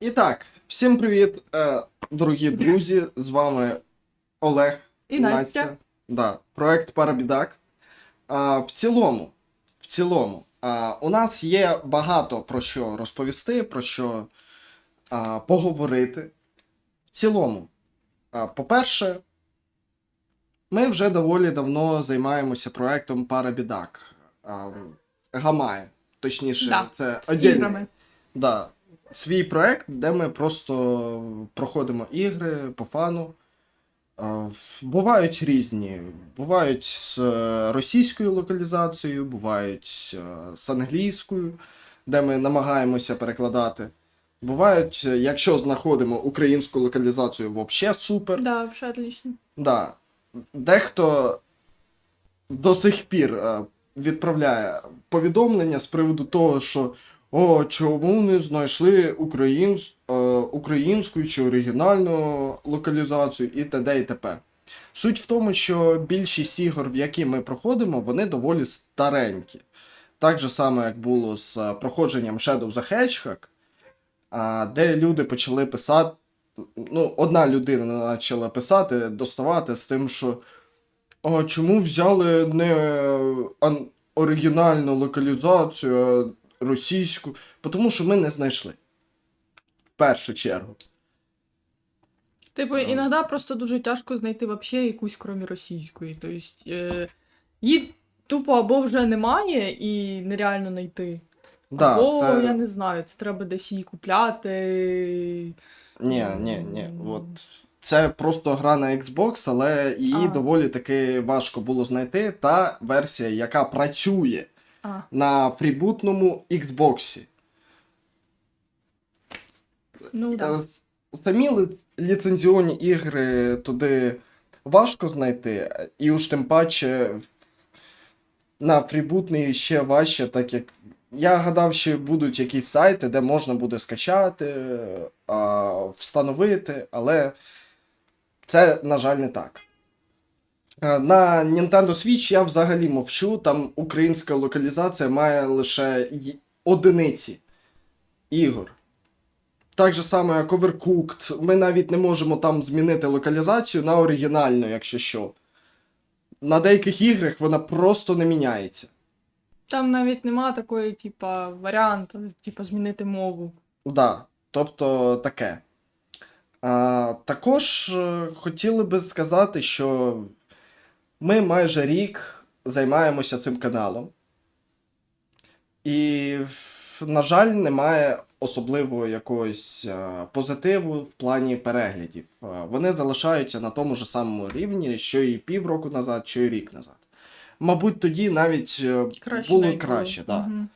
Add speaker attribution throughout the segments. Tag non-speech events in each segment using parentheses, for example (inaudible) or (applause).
Speaker 1: І так, всім привіт, е, дорогі друзі. З вами Олег
Speaker 2: І Настя.
Speaker 1: Да, проект Парабідак. В цілому, в цілому, у нас є багато про що розповісти, про що поговорити. В цілому, по-перше, ми вже доволі давно займаємося проектом Парабідак. Гамає. Точніше,
Speaker 2: Да,
Speaker 1: це
Speaker 2: З іграми.
Speaker 1: Да, свій проект, де ми просто проходимо ігри по фану. Бувають різні. Бувають з е, російською локалізацією, бувають е, з англійською, де ми намагаємося перекладати. Бувають, е, якщо знаходимо українську локалізацію, взагалі супер.
Speaker 2: Да, вообще отлично.
Speaker 1: Да. Дехто до сих пір відправляє повідомлення з приводу того, що о, чому не знайшли українсь, е, українську чи оригінальну локалізацію і т.д. і т.п. Суть в тому, що більшість ігор, в які ми проходимо, вони доволі старенькі. Так же само, як було з е, проходженням Shadow the Hedgehog, де люди почали писати ну, одна людина почала писати, доставати з тим, що а чому взяли не оригінальну локалізацію, російську? Тому що ми не знайшли. В першу чергу.
Speaker 2: Типу,
Speaker 1: Ем.
Speaker 2: іноді просто дуже тяжко знайти вообще якусь, крім російської. Тобто, е, її тупо або вже немає і нереально знайти.
Speaker 1: Да,
Speaker 2: або,
Speaker 1: це...
Speaker 2: я не знаю, це треба десь її купляти.
Speaker 1: Ні, ні, ні. От. Це просто гра на Xbox, але її
Speaker 2: А.
Speaker 1: доволі таки важко було знайти. Та версія, яка працює
Speaker 2: А,
Speaker 1: на фрібутному Xbox.
Speaker 2: ну
Speaker 1: Е,
Speaker 2: да.
Speaker 1: Самі ліцензіонні ігри туди важко знайти, і уж тим паче на фрібутний ще важче, так як я гадав, що будуть якісь сайти, де можна буде скачати, а, встановити, але це, на жаль, не так. Е, На Nintendo Switch я взагалі мовчу, там українська локалізація має лише одиниці ігор. Так же само, як Overcooked. Ми навіть не можемо там змінити локалізацію на оригінальну, якщо що. На деяких іграх вона просто не міняється.
Speaker 2: Там навіть нема такої, типа, варіанту, типа, змінити мову.
Speaker 1: Да, тобто таке. А, також е, хотіли би сказати, що ми майже рік займаємося цим каналом. І, на жаль, немає особливого якогось е, позитиву в плані переглядів. Е, Вони залишаються на тому ж самому рівні, що і півроку назад, що і рік назад. Мабуть, тоді навіть е,
Speaker 2: Краще
Speaker 1: було
Speaker 2: навіть
Speaker 1: краще,
Speaker 2: було.
Speaker 1: Да.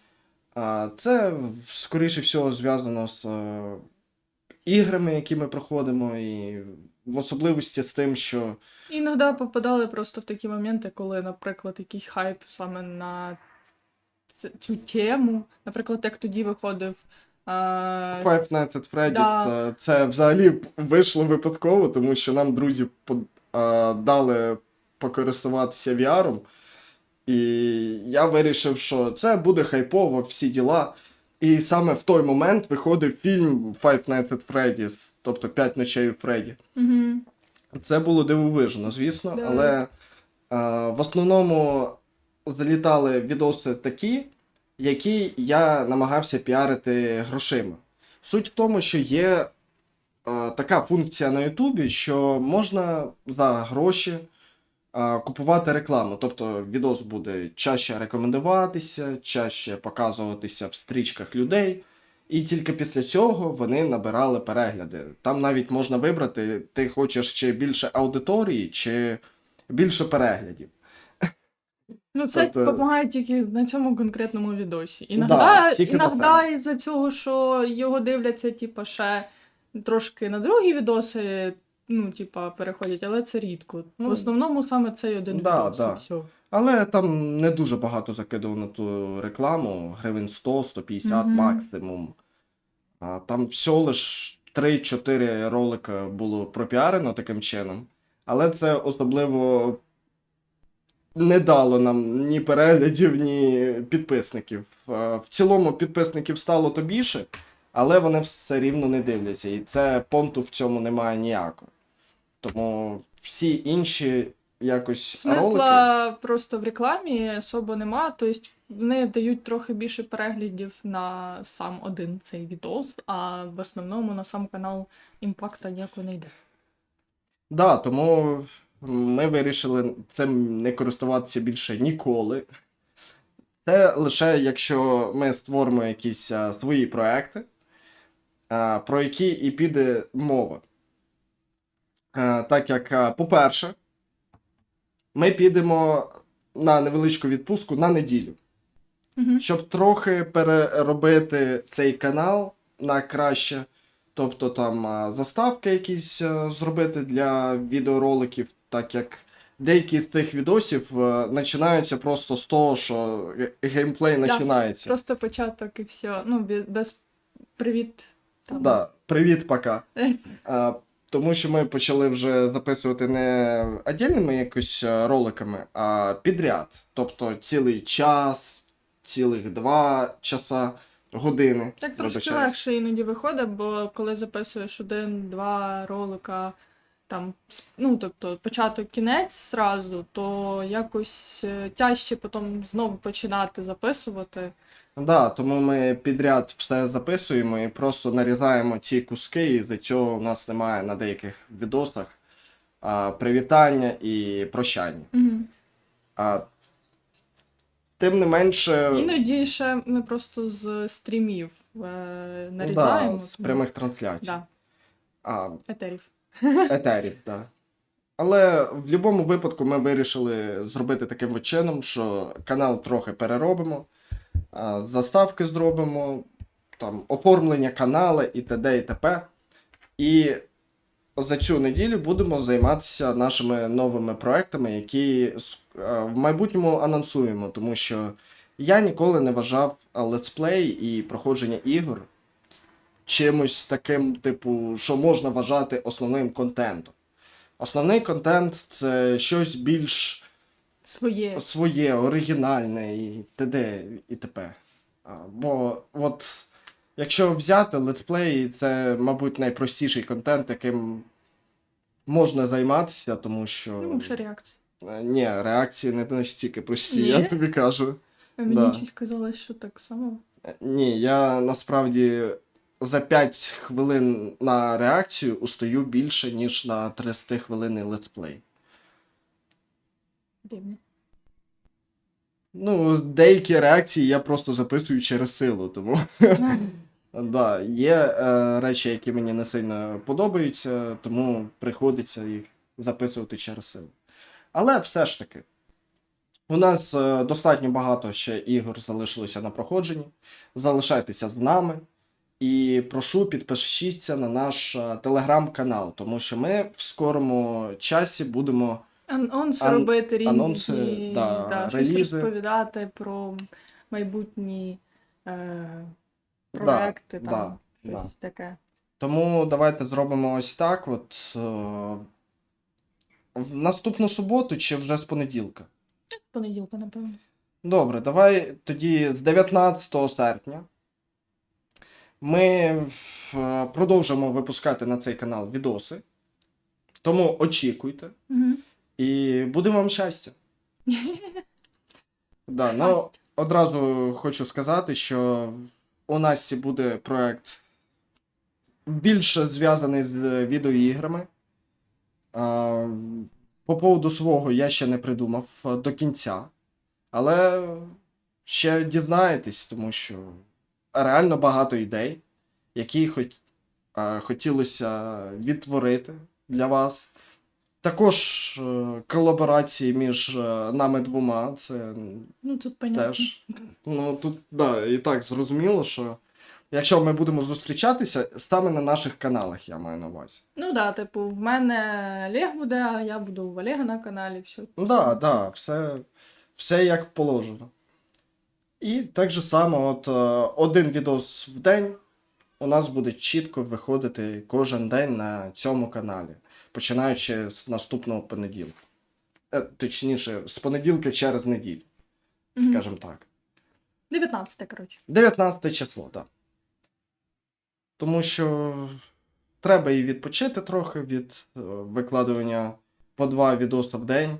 Speaker 1: А, Це, скоріше всього, зв'язано з іграми, які ми проходимо, і в особливості з тим, що
Speaker 2: Іноді попадали просто в такі моменти, коли, наприклад, якийсь хайп саме на цю тему. Наприклад, як тоді виходив.
Speaker 1: Five Nights at Freddy's
Speaker 2: Да.
Speaker 1: це взагалі вийшло випадково, тому що нам друзі дали покористуватися VR. І я вирішив, що це буде хайпово, всі діла. І саме в той момент виходив фільм Five Nights at Freddy's, тобто П'ять ночей у Фредді.
Speaker 2: Угу.
Speaker 1: Це було дивовижно, звісно,
Speaker 2: Да.
Speaker 1: але е, в основному залітали відоси такі, які я намагався піарити грошима. Суть в тому, що є е, така функція на Ютубі, що можна за гроші купувати рекламу. Тобто відос буде чаще рекомендуватися, чаще показуватися в стрічках людей. І тільки після цього вони набирали перегляди. Там навіть можна вибрати, ти хочеш чи більше аудиторії, чи більше переглядів.
Speaker 2: Ну, це
Speaker 1: Тобто-
Speaker 2: допомагає тільки на цьому конкретному відосі.
Speaker 1: Да,
Speaker 2: Іногда,
Speaker 1: на
Speaker 2: іногда із-за цього, що його дивляться, типа, ще трошки на другі відоси, ну, типа, переходять, але це рідко.
Speaker 1: Ну,
Speaker 2: в основному саме цей один
Speaker 1: да,
Speaker 2: відос.
Speaker 1: да.
Speaker 2: І все.
Speaker 1: Але там не дуже багато закидав на ту рекламу, гривень 100-150
Speaker 2: Мгм.
Speaker 1: максимум. А, там всього лиш 3-4 ролика було пропіарено таким чином. Але це особливо не дало нам ні переглядів, ні підписників. В цілому підписників стало то більше, але вони все рівно не дивляться. І це понту в цьому немає ніякого. Тому всі інші якось ролики.
Speaker 2: Смисла просто в рекламі особо нема, тобто вони дають трохи більше переглядів на сам один цей відос, а в основному на сам канал імпакта ніякого не йде.
Speaker 1: Да, тому ми вирішили цим не користуватися більше ніколи. Це лише якщо ми створимо якісь а, свої проекти, а, про які і піде мова. А, так як, по-перше, ми підемо на невеличку відпустку на неділю,
Speaker 2: Угу.
Speaker 1: щоб трохи переробити цей канал на краще. Тобто там заставки якісь зробити для відеороликів, так як деякі з тих відосів починаються просто з того, що ге- геймплей
Speaker 2: Да,
Speaker 1: починається.
Speaker 2: Просто початок і все. Ну, без, без привіт. Там.
Speaker 1: Да, привіт, пока. (laughs) Тому що ми почали вже записувати не отдельними якось роликами, а підряд. Тобто цілий час, цілих два часа, години.
Speaker 2: Так трошки
Speaker 1: вибачаю.
Speaker 2: легше іноді виходить, бо коли записуєш один-два ролика, там, ну, тобто початок кінець зразу, то якось е, тяжче потім знову починати записувати.
Speaker 1: Да, тому ми підряд все записуємо і просто нарізаємо ці куски, і за цього у нас немає на деяких відосах а, привітання і прощання.
Speaker 2: Угу.
Speaker 1: А, тим не менше,
Speaker 2: Іноді ще ми просто з стрімів е, нарізаємо.
Speaker 1: да, з прямих трансляцій.
Speaker 2: Да,
Speaker 1: А,
Speaker 2: етерів.
Speaker 1: етерів, да. Але в будь-якому випадку ми вирішили зробити таким чином, що канал трохи переробимо, заставки зробимо, там, оформлення каналу і т.д. і т.п. І за цю неділю будемо займатися нашими новими проектами, які е, в майбутньому анонсуємо, тому що я ніколи не вважав а, летсплей і проходження ігор чимось таким, типу, що можна вважати основним контентом. Основний контент це щось більш
Speaker 2: Своє.
Speaker 1: своє, оригінальне і т.д. і т.п. А, Бо от якщо взяти летсплей, це, мабуть, найпростіший контент, яким можна займатися, тому що.
Speaker 2: Ну, ще реакції.
Speaker 1: Е, Ні, реакції не настільки прості,
Speaker 2: Ні?
Speaker 1: я тобі кажу.
Speaker 2: А Мені
Speaker 1: Да.
Speaker 2: щось казалось, що так само.
Speaker 1: Е, Ні, я насправді за 5 хвилин на реакцію устаю більше, ніж на 30 хвилин летсплей.
Speaker 2: Дивно.
Speaker 1: Ну, деякі реакції я просто записую через силу, тому. (laughs) Да, є е, речі, які мені не сильно подобаються, тому приходиться їх записувати через силу. Але все ж таки, у нас е, достатньо багато ще ігор залишилося на проходженні. Залишайтеся з нами. І прошу підпишіться на наш е, телеграм-канал, тому що ми в скорому часі будемо.
Speaker 2: Анонси
Speaker 1: Ан-
Speaker 2: робити різні,
Speaker 1: анонси, да,
Speaker 2: да, щось
Speaker 1: релізи.
Speaker 2: розповідати про майбутні е, проекти,
Speaker 1: да,
Speaker 2: там,
Speaker 1: да.
Speaker 2: щось таке.
Speaker 1: Тому давайте зробимо ось так: от е, в наступну суботу чи вже з понеділка.
Speaker 2: З понеділка, напевно.
Speaker 1: Добре, давай тоді з 19 серпня ми е, продовжимо випускати на цей канал відоси. Тому очікуйте
Speaker 2: Угу.
Speaker 1: І буде вам щастя. (laughs) Да, ну, одразу хочу сказати, що у нас буде проект більше зв'язаний з відеоіграми. А, По поводу свого я ще не придумав до кінця. Але ще дізнаєтесь, тому що реально багато ідей, які хоч, е, хотілося відтворити для вас. Також е, колаборації між е, нами двома. Це
Speaker 2: Ну, тут понятно.
Speaker 1: теж. Ну тут да, і так зрозуміло, що якщо ми будемо зустрічатися саме на наших каналах, я маю на увазі.
Speaker 2: Ну да, типу, в мене Олег буде, а я буду у Олега на каналі, все.
Speaker 1: Ну да, да, все, все як положено. І так же само, от е, один відос в день у нас буде чітко виходити кожен день на цьому каналі, починаючи з наступного понеділка. Е, точніше, з понеділка через неділю,
Speaker 2: Мгм.
Speaker 1: скажімо так.
Speaker 2: 19, коротше.
Speaker 1: 19 число, так. Да. Тому що треба і відпочити трохи від е, викладування по два відоси в день.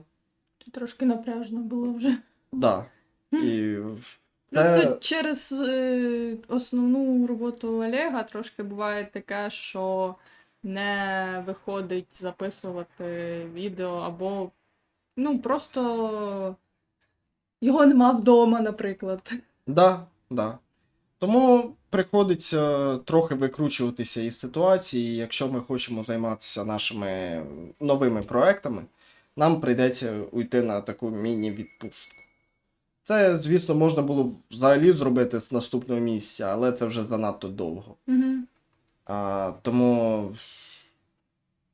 Speaker 2: Трошки напряжно було вже.
Speaker 1: Да. І
Speaker 2: Просто
Speaker 1: це,
Speaker 2: через е, основну роботу Олега трошки буває таке, що не виходить записувати відео, або ну просто його нема вдома, наприклад.
Speaker 1: да, да. Тому приходиться трохи викручуватися із ситуації. Якщо ми хочемо займатися нашими новими проектами, нам прийдеться уйти на таку міні-відпустку. Це, звісно, можна було взагалі зробити з наступного місяця, але це вже занадто довго.
Speaker 2: Угу.
Speaker 1: А, тому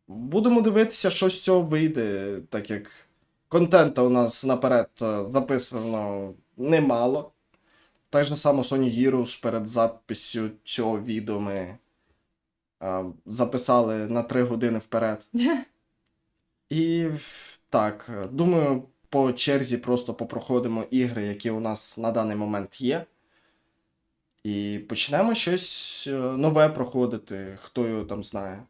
Speaker 1: будемо дивитися, що з цього вийде, так як контента у нас наперед е, записано немало. Так же само Sony Heroes перед записю цього відео ми а, записали на 3 години вперед. (laughs) І так, е, думаю, по черзі просто попроходимо ігри, які у нас на даний момент є. І почнемо щось е, нове проходити, хто його там знає.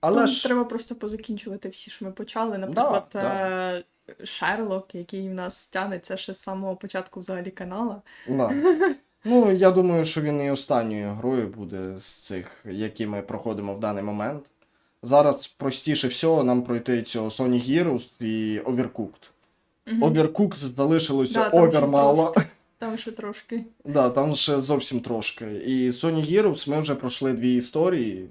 Speaker 1: Але ж
Speaker 2: треба просто позакінчувати всі, що ми почали. Наприклад,
Speaker 1: Да, да.
Speaker 2: е, Шерлок, який в нас тягнеться ще з самого початку взагалі канала.
Speaker 1: да. (laughs) ну, я думаю, що він і останньою грою буде з цих, які ми проходимо в даний момент. Зараз простіше всього нам пройти цього Sony Heroes і Overcooked. Overcooked залишилося
Speaker 2: Да,
Speaker 1: овер мало.
Speaker 2: Там ще трошки.
Speaker 1: Да, там ще зовсім трошки. І Sony Heroes ми вже пройшли дві історії.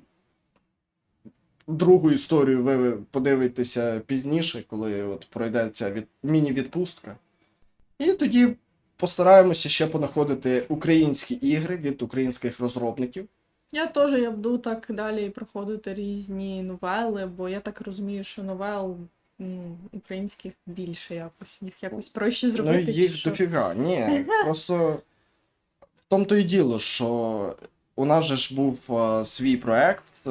Speaker 1: Другу історію ви подивитеся пізніше, коли от пройде ця від... міні-відпустка. І тоді постараємося ще понаходити українські ігри від українських розробників.
Speaker 2: Я теж я буду так далі проходити різні новели, бо я так розумію, що новел м, українських більше якось. Їх якось проще зробити.
Speaker 1: ну, їх
Speaker 2: що.
Speaker 1: дофіга. Ні, (laughs) просто в тому то й діло, що у нас же ж був е, свій проект е,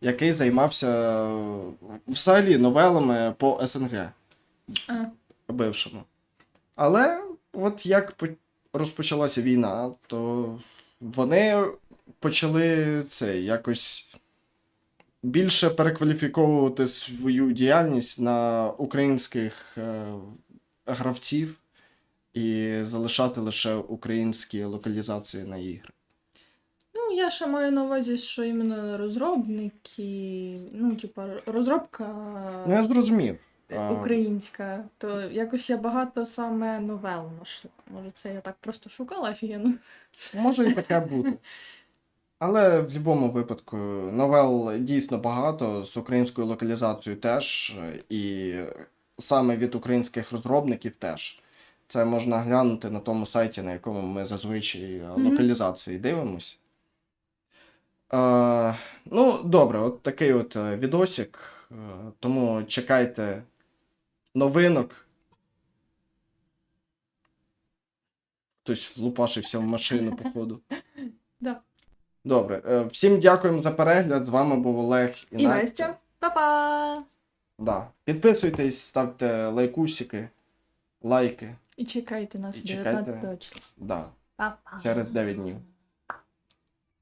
Speaker 1: який займався е, взагалі новелами по СНГ
Speaker 2: А,
Speaker 1: бившому. Але от як розпочалася війна, то вони почали це якось більше перекваліфіковувати свою діяльність на українських е, гравців і залишати лише українські локалізації на ігри.
Speaker 2: Ну, я ще маю на увазі, що іменно розробники, ну, типа, розробка
Speaker 1: Ну, я зрозумів.
Speaker 2: Українська, то якось я багато саме новел нашла. Може, це я так просто шукала офігенно.
Speaker 1: Може і таке бути. (laughs) Але в будь-якому випадку новел дійсно багато, з українською локалізацією теж, і саме від українських розробників теж. Це можна глянути на тому сайті, на якому ми зазвичай локалізації дивимось. Е, ну, добре, от такий от е, відосик. Е, тому чекайте новинок. Хтось влупашився в машину, походу. (laughs)
Speaker 2: Да.
Speaker 1: Добре, е, всім дякуємо за перегляд. З вами був Олег і,
Speaker 2: І
Speaker 1: Настя.
Speaker 2: Настя. Па-па!
Speaker 1: Да. Підписуйтесь, ставте лайкусики, лайки.
Speaker 2: І чекайте нас
Speaker 1: І чекайте.
Speaker 2: 19 числа.
Speaker 1: Да.
Speaker 2: Па-па!
Speaker 1: Через 9 днів.